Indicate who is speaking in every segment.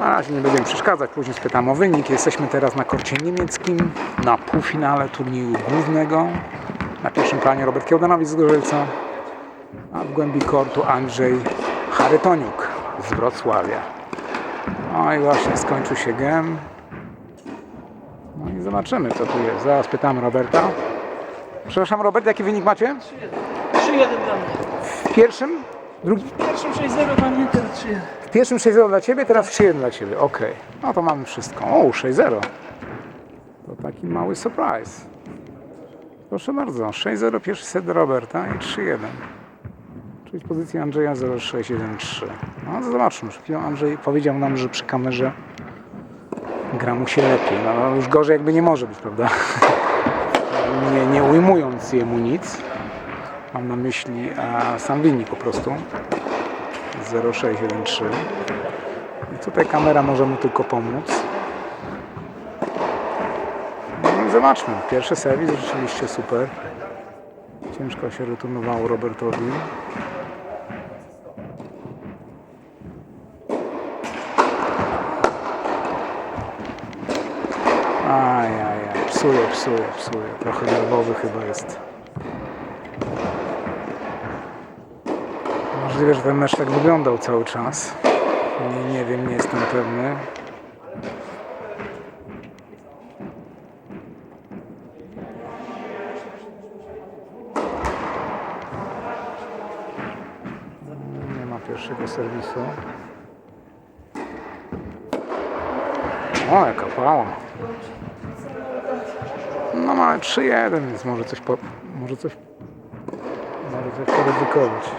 Speaker 1: Na razie nie będziemy przeszkadzać, później spytam o wynik. Jesteśmy teraz na korcie niemieckim, na półfinale turnieju głównego. Na pierwszym planie Robert Kiełdanowicz z Gorzelca, a w głębi kortu Andrzej Charytoniuk z Wrocławia. No i właśnie skończył się gem. No i zobaczymy co tu jest. Zaraz pytamy Roberta. Przepraszam Robert, jaki wynik macie?
Speaker 2: 3-1 dla mnie.
Speaker 1: W pierwszym? Drugim?
Speaker 2: W pierwszym 6-0 dla mnie, teraz 3-1.
Speaker 1: Pierwszym 6-0 dla Ciebie, teraz 3-1 dla Ciebie. Okej. No to mamy wszystko. O, 6-0. To taki mały surprise. Proszę bardzo. 6-0 pierwszy set Roberta i 3-1. Czyli w pozycji Andrzeja 0-6-1-3. No zobaczmy. Przed Andrzej powiedział nam, że przy kamerze gra mu się lepiej. No już gorzej jakby nie może być, prawda? nie, nie ujmując jemu nic. Mam na myśli sam wynik po prostu. 0613. I tutaj kamera może mu tylko pomóc. No zobaczmy. Pierwszy serwis rzeczywiście super. Ciężko się returnowało Robertowi. Ajajaj, psuje, psuje, psuje. Trochę nerwowy chyba jest. Możliwe, że ten mecz tak wyglądał cały czas. Nie, nie wiem, nie jestem pewny. Nie ma pierwszego serwisu. O, jaka pała. No mamy 3-1, więc może coś po, może coś może coś poryzykować.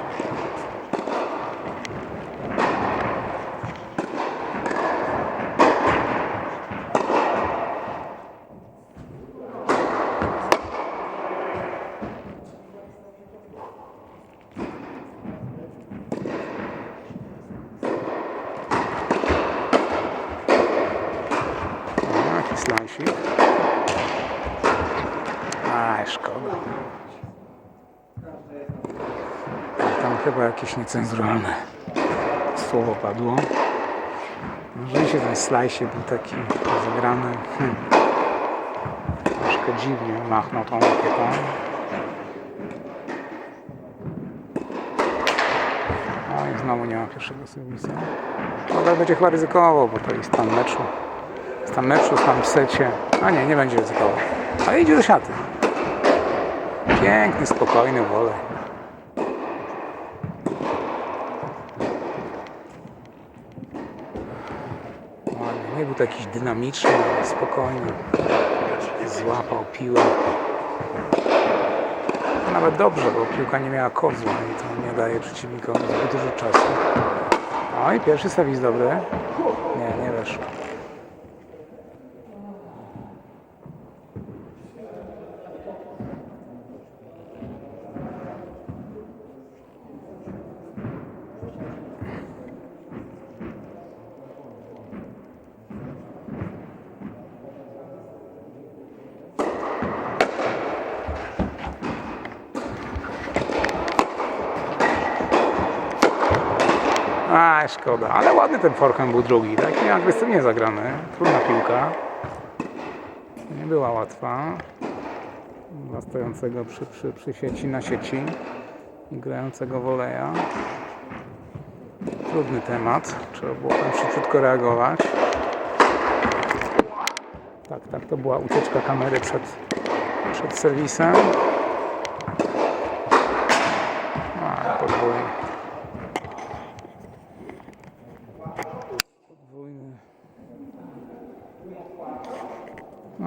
Speaker 1: No, Jaki slansik. Aj, szkoda. Tam chyba jakieś niecenzuralne słowo padło. Rzeczywiście ten slajsie był taki zagrany. Hmm. Troszkę dziwnie machnął tą rakietą. No i znowu nie ma pierwszego serwisa. Ale będzie chyba ryzykował, bo to jest stan meczu. Stan meczu, stan w secie. A nie, nie będzie ryzykował. Ale idzie do siaty. Piękny, spokojny wolej. Nie był to jakiś dynamiczny, spokojny. Złapał piłę. Nawet dobrze, bo piłka nie miała kozła i to nie daje przeciwnikowi zbyt dużo czasu. No i pierwszy serwis dobry. Nie, nie weszło. Szkoda, ale ładny ten forehand był drugi, taki agresywnie zagrany, trudna piłka. Nie była łatwa. Dla stojącego przy, przy, przy sieci na sieci i grającego woleja. Trudny temat, trzeba było tam szybciutko reagować. Tak, tak, to była ucieczka kamery przed, przed serwisem. A, podwójnie. Podwójny.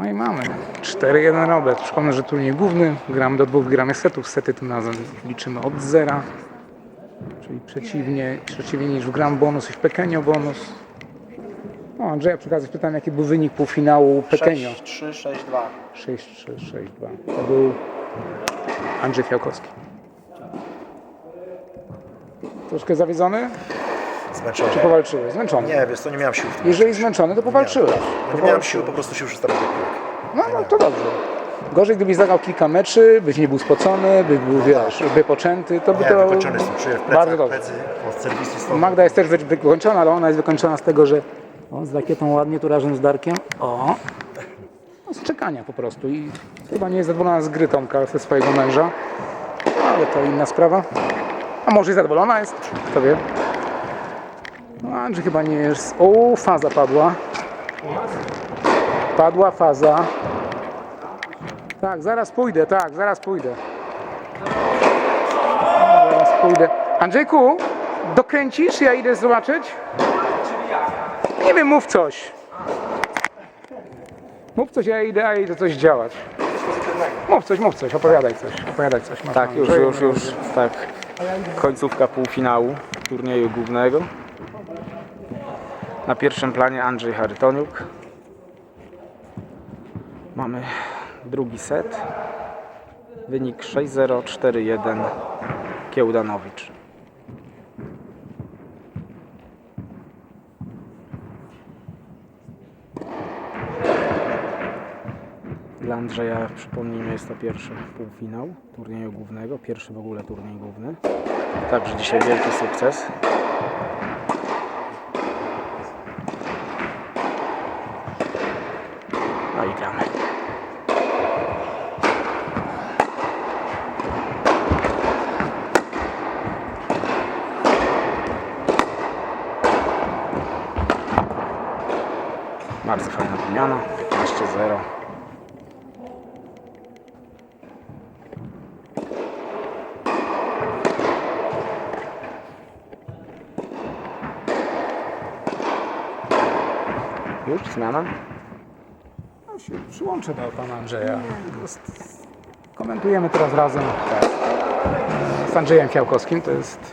Speaker 1: No i mamy 4-1 Robert. Przypomnę, że turniej główny. Gramy do dwóch wygranych setów. Sety tym razem liczymy od zera. Czyli przeciwnie, przeciwnie niż w gram bonus i w Pekenio bonus. O, Andrzeja przy okazji pytam, jaki był wynik półfinału Pekenio.
Speaker 2: 6-3, 6-2.
Speaker 1: 6-3, 6-2. To był Andrzej Fiałkowski. Troszkę zawiedzony?
Speaker 3: Zmęczony.
Speaker 1: Czy powalczyłeś? Zmęczony.
Speaker 3: Nie, wiesz co, nie miałem sił w tym.
Speaker 1: Jeżeli zmęczony, to powalczyłeś.
Speaker 3: No nie miałem sił, po prostu sił przestałem do piłek.
Speaker 1: No, no to dobrze. Gorzej, gdybyś zagrał kilka meczy, byś nie był spocony, by był, wiesz, wypoczęty, to by
Speaker 3: Nie,
Speaker 1: to...
Speaker 3: wykończony jestem, czuję w
Speaker 1: Bardzo
Speaker 3: plecach,
Speaker 1: dobrze.
Speaker 3: plecy, od serwisu stąd.
Speaker 1: Magda jest też wy- wykończona, ale ona jest wykończona z tego, że O, z rakietą ładnie, tu razem z Darkiem. O! No, z czekania po prostu i chyba nie jest zadowolona z gry Tomka ze swojego męża. Ale to inna sprawa. A może i zadowolona jest, kto wie. No Andrzej chyba nie jest. O, faza padła. Padła faza. Tak, zaraz pójdę, tak, zaraz pójdę. Zaraz pójdę. Andrzejku, dokręcisz? Ja idę zobaczyć. Nie wiem, mów coś. Mów coś, ja idę, a idę coś działać. Mów coś, mów coś, opowiadaj coś, opowiadaj coś.
Speaker 4: Tak, już, już, już, tak. Końcówka półfinału turnieju głównego. Na pierwszym planie Andrzej Charytoniuk. Mamy drugi set. Wynik 6-0, 4-1 Kiełdanowicz. Dla Andrzeja, przypomnijmy, jest to pierwszy półfinał turnieju głównego, pierwszy w ogóle turniej główny. Także dzisiaj wielki sukces. No i gramy. Bardzo fajna wymiana, 15-0. Już zmiana?
Speaker 1: Się przyłączę do pana Andrzeja. Komentujemy teraz razem z Andrzejem Fiałkowskim. To jest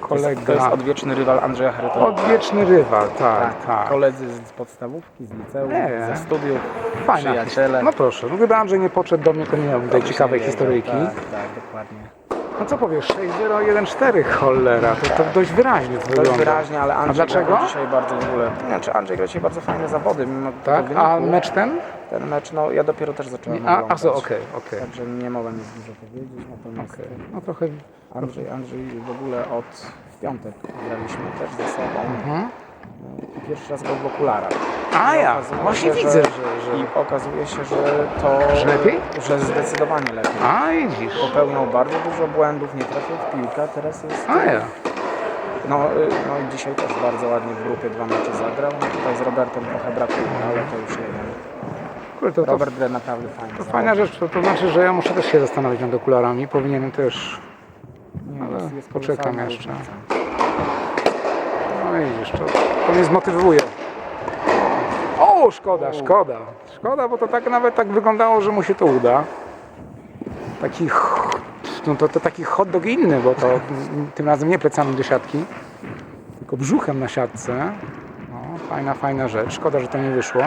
Speaker 1: kolega.
Speaker 4: To jest odwieczny rywal Andrzeja Charytoniuka.
Speaker 1: Odwieczny rywal, tak, tak.
Speaker 4: Koledzy z podstawówki, z liceum,
Speaker 1: Nie.
Speaker 4: ze studiów,
Speaker 1: Fajna.
Speaker 4: przyjaciele.
Speaker 1: No proszę, no gdyby Andrzej nie podszedł do mnie, to nie miałbym tej ciekawej historyjki.
Speaker 4: Tak, tak, dokładnie.
Speaker 1: No co powiesz, 6-0-1-4, cholera, to, to dość wyraźnie to
Speaker 4: Dość
Speaker 1: wygląda.
Speaker 4: wyraźnie, ale Andrzej
Speaker 1: dlaczego?
Speaker 4: dzisiaj bardzo w ogóle. Nie, czy Andrzej gra dzisiaj bardzo fajne zawody. Mimo
Speaker 1: Tak,
Speaker 4: tego
Speaker 1: a
Speaker 4: wyniku.
Speaker 1: mecz ten?
Speaker 4: Ten mecz, no ja dopiero też zacząłem
Speaker 1: A, a
Speaker 4: oglądać.
Speaker 1: co, okej, okej.
Speaker 4: Także nie mogę nic dużo powiedzieć, natomiast
Speaker 1: No trochę...
Speaker 4: Andrzej, Andrzej w ogóle od w piątek graliśmy też ze sobą.
Speaker 1: Mhm.
Speaker 4: Pierwszy raz grał w okularach.
Speaker 1: A ja, właśnie
Speaker 4: się,
Speaker 1: widzę, że... że...
Speaker 4: I okazuje się, że to...
Speaker 1: Że lepiej?
Speaker 4: Że zdecydowanie lepiej.
Speaker 1: A, widzisz.
Speaker 4: Popełniał bardzo dużo błędów, nie trafił w piłkę, teraz jest...
Speaker 1: A ja.
Speaker 4: No, y, no i dzisiaj też bardzo ładnie w grupie dwa mecze zagrał. No tutaj z Robertem trochę brakuje, ale to już jeden.
Speaker 1: Kurde, to, to,
Speaker 4: Robert gra naprawdę fajnie.
Speaker 1: to fajna rzecz, to, to znaczy, że ja muszę też się zastanowić nad okularami. Powinienem też...
Speaker 4: Nie,
Speaker 1: ale
Speaker 4: jest, jest
Speaker 1: poczekam jeszcze.
Speaker 4: różnica.
Speaker 1: No widzisz, to, to mnie zmotywuje. O, szkoda, szkoda. Szkoda, bo to tak nawet tak wyglądało, że mu się to uda. Taki, no to, to taki hot dog inny, bo to tym razem nie plecami do siatki, tylko brzuchem na siatce. No, fajna, fajna rzecz. Szkoda, że to nie wyszło.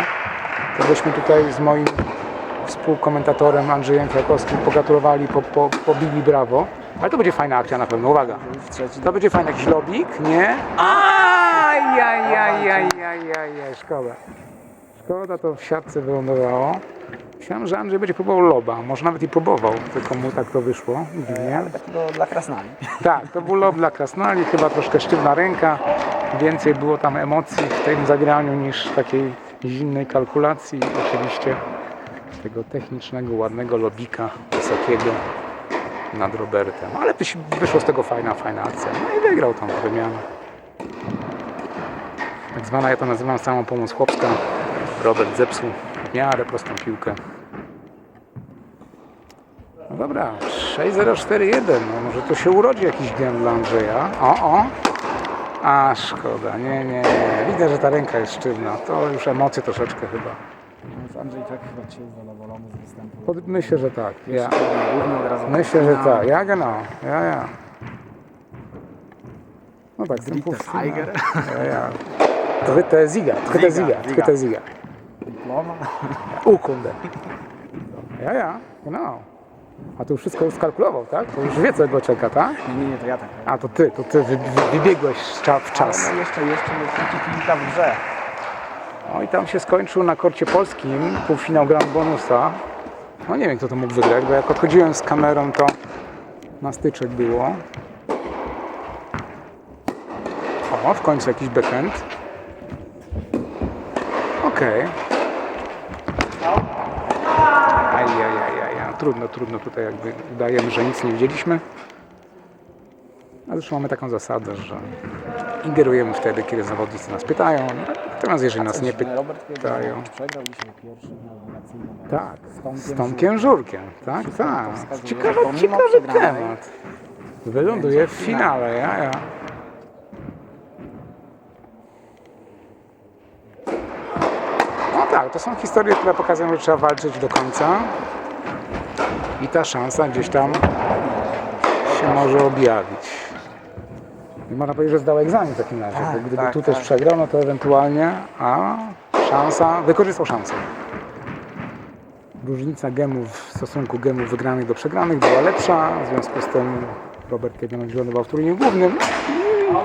Speaker 1: To byśmy tutaj z moim współkomentatorem Andrzejem Krakowskim pogratulowali, po, po, pobili brawo. Ale to będzie fajna akcja na pewno, uwaga. To będzie fajny jakiś lobik, nie? Ajajajajajajaj, szkoda. Szkoda to w siatce wylądowało. Myślałem, że Andrzej będzie próbował loba. Może nawet i próbował, tylko mu tak to wyszło. Dziwnie.
Speaker 4: ale takiego dla krasnali.
Speaker 1: Tak, to był lob dla Krasnali, chyba troszkę sztywna ręka. Więcej było tam emocji w tym zagraniu niż takiej zimnej kalkulacji. Oczywiście tego technicznego, ładnego lobika wysokiego nad Robertem. Ale wyszło z tego fajna, fajna akcja. No i wygrał tą wymianę. Tak zwana, ja to nazywam samą pomoc chłopska. Robert zepsuł w miarę prostą piłkę. No dobra, 6041. No może to się urodzi jakiś gen dla Andrzeja. O, o. A szkoda, nie, nie, nie. Widzę, że ta ręka jest sztywna. To już emocje troszeczkę chyba.
Speaker 4: Andrzej tak chyba jest zadowolony z występu.
Speaker 1: Pod, myślę, że tak. Ja, myślę, że
Speaker 4: półfinał.
Speaker 1: tak. Ja genau. Ja, ja. No tak, ten
Speaker 4: Dritte
Speaker 1: półfinał.
Speaker 4: Tiger.
Speaker 1: Ja, ja. Dritte Ziga, dritte
Speaker 4: Ziga,
Speaker 1: Ziga,
Speaker 4: Ziga.
Speaker 1: dritte Ziga.
Speaker 4: Dyploma.
Speaker 1: Ukunde. Ja, ja, genau. A tu już wszystko już skalkulował, tak? To już wie, co go czeka, tak?
Speaker 4: Nie, nie, nie, to ja tak.
Speaker 1: A to ty, to ty wy, wy, wybiegłeś w czas.
Speaker 4: Ale jeszcze, jeszcze jest kilka w grze.
Speaker 1: No i tam się skończył na korcie polskim półfinał Grand Bonusa. No nie wiem, kto to mógł wygrać, bo jak odchodziłem z kamerą, to na styczek było. O, w końcu jakiś backhand. Okej. Ajajajaj, trudno, trudno tutaj jakby udajemy, że nic nie widzieliśmy. A zresztą mamy taką zasadę, że ingerujemy wtedy, kiedy zawodnicy nas pytają. Natomiast jeżeli nas nie pytają...
Speaker 4: mecz.
Speaker 1: Tak,
Speaker 4: Z Tomkiem
Speaker 1: Żurkiem. Tak, tak. Ciekawy, ciekawy temat. Wyląduje w finale, ja, ja. No tak, to są historie, które pokazują, że trzeba walczyć do końca. I ta szansa gdzieś tam się może objawić. I można powiedzieć, że zdał egzamin w takim razie, bo gdyby
Speaker 4: tak,
Speaker 1: tu też
Speaker 4: tak.
Speaker 1: przegrał, no to ewentualnie, a szansa, wykorzystał szansę. Różnica gemów w stosunku gemów wygranych do przegranych była lepsza, w związku z tym Robert Kiedynow wylądował w turnieju głównym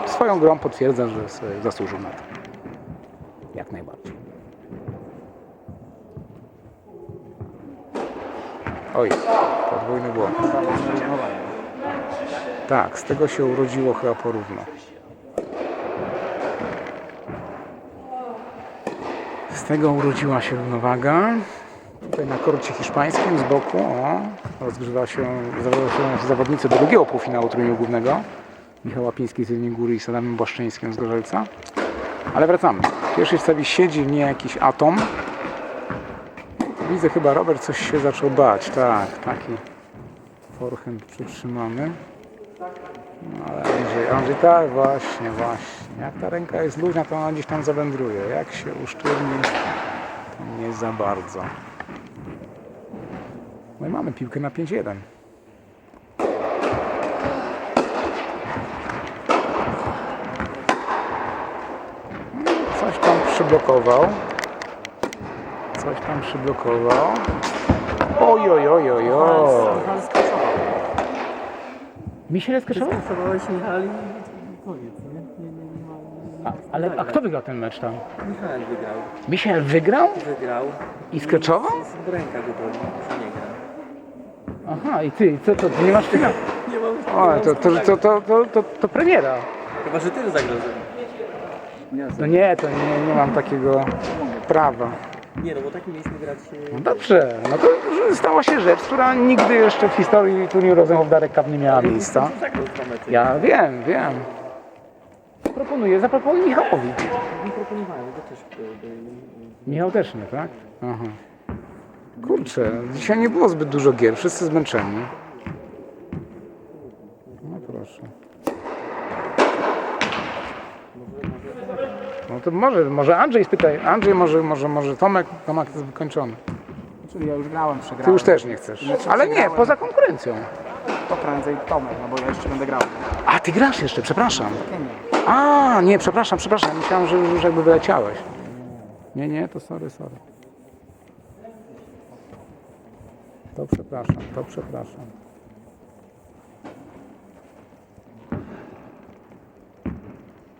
Speaker 1: i swoją grą potwierdza, że sobie zasłużył na to. Jak najbardziej. Oj, podwójny błąd. Tak, z tego się urodziło chyba porówno. Z tego urodziła się równowaga. Tutaj na korcie hiszpańskim z boku o, rozgrywa się, się zawodnicy do drugiego półfinału turnieju głównego. Michał Łapiński z Jeleni Góry i z Adamem Błaszczyńskim z Gorzelca. Ale wracamy. W pierwszej stawie siedzi w niej jakiś atom. Widzę chyba Robert coś się zaczął bać. Tak, taki forehand przytrzymany. No ale Andrzej, Andrzej, tak właśnie, właśnie. Jak ta ręka jest luźna, to ona gdzieś tam zawędruje. Jak się usztywni, to nie za bardzo. No i mamy piłkę na 5-1. Coś tam przyblokował. Coś tam przyblokował. Oj, oj, oj, oj, oj.
Speaker 2: Michal skasował.
Speaker 1: Mi się skaszował?
Speaker 2: Skasowałeś Michal i koniec, nie? Nie, nie, nie ma...
Speaker 1: Ale a kto wygrał ten mecz tam?
Speaker 2: Michal wygrał.
Speaker 1: Michel wygrał?
Speaker 2: Wygrał.
Speaker 1: I skreczował?
Speaker 2: Z ręka go boli, nie gra.
Speaker 1: Aha, i ty, co to, ty nie masz finału?
Speaker 2: Nie mam...
Speaker 1: O, to, to, to, to, to, to, to premiera.
Speaker 2: Chyba, że ty mną.
Speaker 1: No nie, to nie, nie mam takiego prawa.
Speaker 2: Nie no, bo tak mieliśmy grać... e,
Speaker 1: No dobrze, no to stała się rzecz, która nigdy jeszcze w historii turnieju Rosenhof Darek Cup nie miała miejsca. Ja wiem, wiem. Proponuję, zaproponuj Michałowi.
Speaker 2: Nie proponowałem, bo też... e,
Speaker 1: Michał też nie, tak? Aha. Kurczę, dzisiaj nie było zbyt dużo gier, wszyscy zmęczeni. No proszę. No to może, może Andrzej spytaj. Andrzej może, może, może Tomek, Tomek jest wykończony.
Speaker 4: Czyli ja już grałem, przegrałem.
Speaker 1: Ty już też nie chcesz.
Speaker 4: Znaczy,
Speaker 1: Ale nie,
Speaker 4: przegrałem.
Speaker 1: poza konkurencją.
Speaker 4: To prędzej Tomek, no bo ja jeszcze będę grał.
Speaker 1: A, ty grasz jeszcze, przepraszam.
Speaker 4: Nie, nie.
Speaker 1: A, nie, przepraszam, przepraszam. Myślałem, że już jakby wyleciałeś. Nie, nie, to sorry, sorry. To przepraszam, to przepraszam.